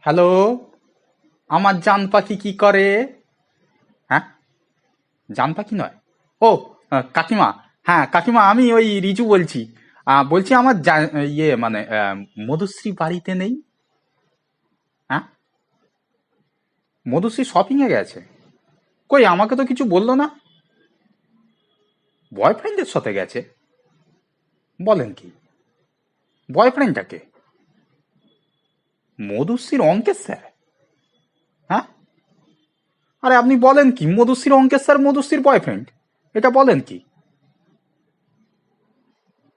Hello? আমার জান পাখি কি করে? হ্যাঁ? জান পাখি নয়। ও, কাকিমা। হ্যাঁ কাকিমা, আমি ওই রিজু বলছি। বলছি আমার ইয়ে মানে মধুশ্রী বাড়িতে নেই। হ্যাঁ? মধুশ্রী শপিংয়ে গেছে। কই, আমাকে তো কিছু বলল না? বয়ফ্রেন্ডের সাথে গেছে। বলেন কি? বয়ফ্রেন্ডটাকে মধুশ্রীর অঙ্কের স্যার? হ্যাঁ? আরে আপনি বলেন কি, মধুশ্রীর অঙ্কের স্যার, মধুশ্রীর বয়ফ্রেন্ড এটা বলেন কি?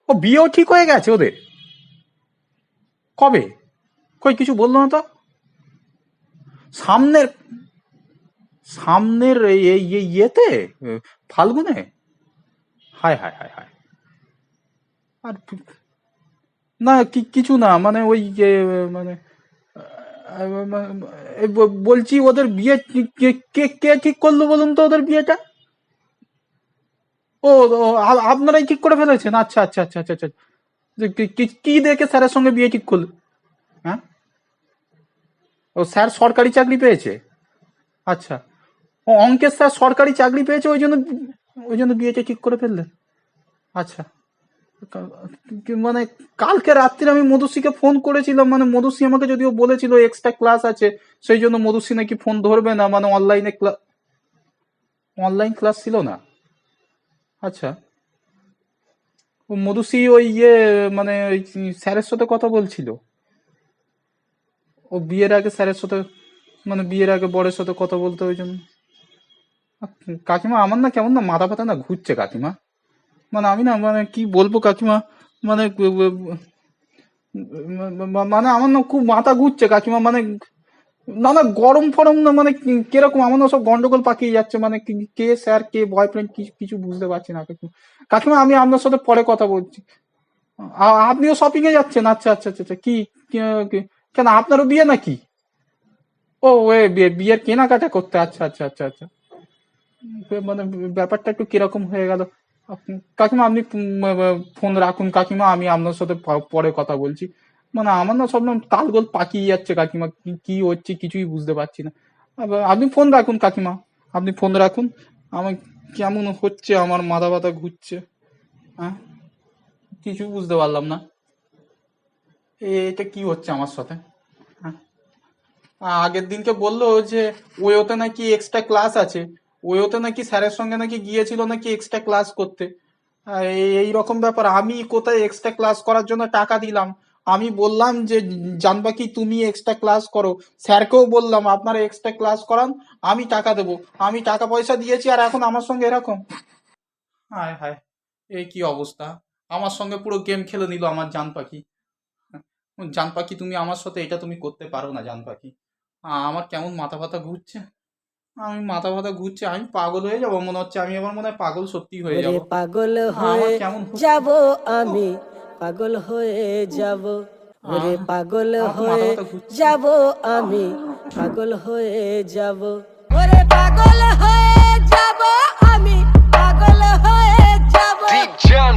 ও বিয়েও ঠিক হয়ে গেছে ওদের। কবে? কই, কিছু বলল না তো? সামনের সামনের এই- ইয়েতে, ফাল্গুনে? হায় হায় হায় হায়। আর, না কিছু না মানে ওই মানে বলছি ওদের বিয়ে কে কে ঠিক করল বলুন তো ওদের বিয়েটা? ও আপনারাই ঠিক করে ফেলেছেন? আচ্ছা আচ্ছা আচ্ছা আচ্ছা আচ্ছা। কি- দেখে স্যারের সঙ্গে বিয়ে ঠিক করল? হ্যাঁ? ও, স্যার সরকারি চাকরি পেয়েছে? আচ্ছা। ও অঙ্কের স্যার সরকারি চাকরি পেয়েছে, ওই জন্য ওই জন্য বিয়েটা ঠিক করে ফেললেন? আচ্ছা। মানে কালকে রাত্রে আমি মধুশ্রীকে ফোন করেছিলাম মানে মধুশ্রী আমাকে যদিও বলেছিল এক্সট্রা ক্লাস আছে, সেই জন্য মধুশ্রী নাকি ফোন ধরবে না মানে অনলাইনে ক্লাস অনলাইন ক্লাস ছিল না। আচ্ছা। ও মধুশ্রী ওই ইয়ে মানে ওই স্যারের সাথে কথা বলছিল। ও বিয়ের আগে স্যারের সাথে মানে বিয়ের আগে বরের সাথে কথা বলতে ওই জন্য। কাকিমা, আমার না কেমন না মাথা ফাতা না, ঘুরছে কাকিমা। মানে আমি না মানে কি বলব কাকিমা? মানে মানে আমার না খুব মাথা ঘুরছে কাকিমা মানে না না, গরম ফরম না মানে কীরকম আমার না সব গন্ডগোল পাকিয়ে যাচ্ছে মানে কি- স্যার, কে বয়ফ্রেন্ড কিছু বুঝতে পারছি না কাকিমা। কাকিমা, আমি আপনার সাথে পরে কথা বলছি। আপনিও শপিং এ যাচ্ছেন? আচ্ছা আচ্ছা আচ্ছা আচ্ছা কি, কেন আপনারও বিয়ে নাকি? ও, এ, বিয়ে- বিয়ের কেনাকাটা করতে আচ্ছা আচ্ছা আচ্ছা আচ্ছা। মানে ব্যাপারটা একটু কীরকম হয়ে গেল? কাকিমা, আপনি ফোন রাখুন। কাকিমা, আমি আপনার সাথে পরে কথা বলছি। মানে আমার না সব তালগোল পাকিয়ে যাচ্ছে কাকিমা। কি হচ্ছে কিছুই বুঝতে পারছি না। আপনি ফোন রাখুন কাকিমা। আপনি ফোন রাখুন। আমার কেমন হচ্ছে, আমার মাথা ব্যথা ঘুরছে। হ্যাঁ কিছু বুঝতে পারলাম না। এটা কি হচ্ছে আমার সাথে? আগের দিনকে বলল যে, ওই ওতে নাকি এক্সট্রা ক্লাস আছে। ওয়োতে নাকি স্যারের সঙ্গে নাকি গিয়েছিল নাকি এক্সট্রা ক্লাস করতে। এই- রকম ব্যাপার। আমি কোথায় এক্সট্রা ক্লাস করার জন্য টাকা দিলাম? আমি বললাম যে, জানবা কি তুমি এক্সট্রা ক্লাস করো? স্যারকেও বললাম, আপনারা এক্সট্রা ক্লাস করান, আমি টাকা দেবো। আমি টাকা পয়সা দিয়েছি আর এখন আমার সঙ্গে এরকম? হায় হায়, এই কি অবস্থা? আমার সঙ্গে পুরো গেম খেলে নিল আমার জান পাখি জান পাখি তুমি আমার সাথে, এটা তুমি করতে পারো না জান পাখি আমার কেমন মাথা ব্যথা ঘুরছে? আমি মাথা ব্যথা ঘুরছে আমি পাগল হয়ে যাব মনে হচ্ছে আমি আমার মনে হয় পাগল সত্যি হয়ে যাব। পাগল হয়ে যাব আমি? পাগল হয়ে যাব। ওরে পাগল হয়ে যাব আমি? পাগল হয়ে যাব। ওরে পাগল হয়ে যাব আমি? পাগল হয়ে যাব। Deep John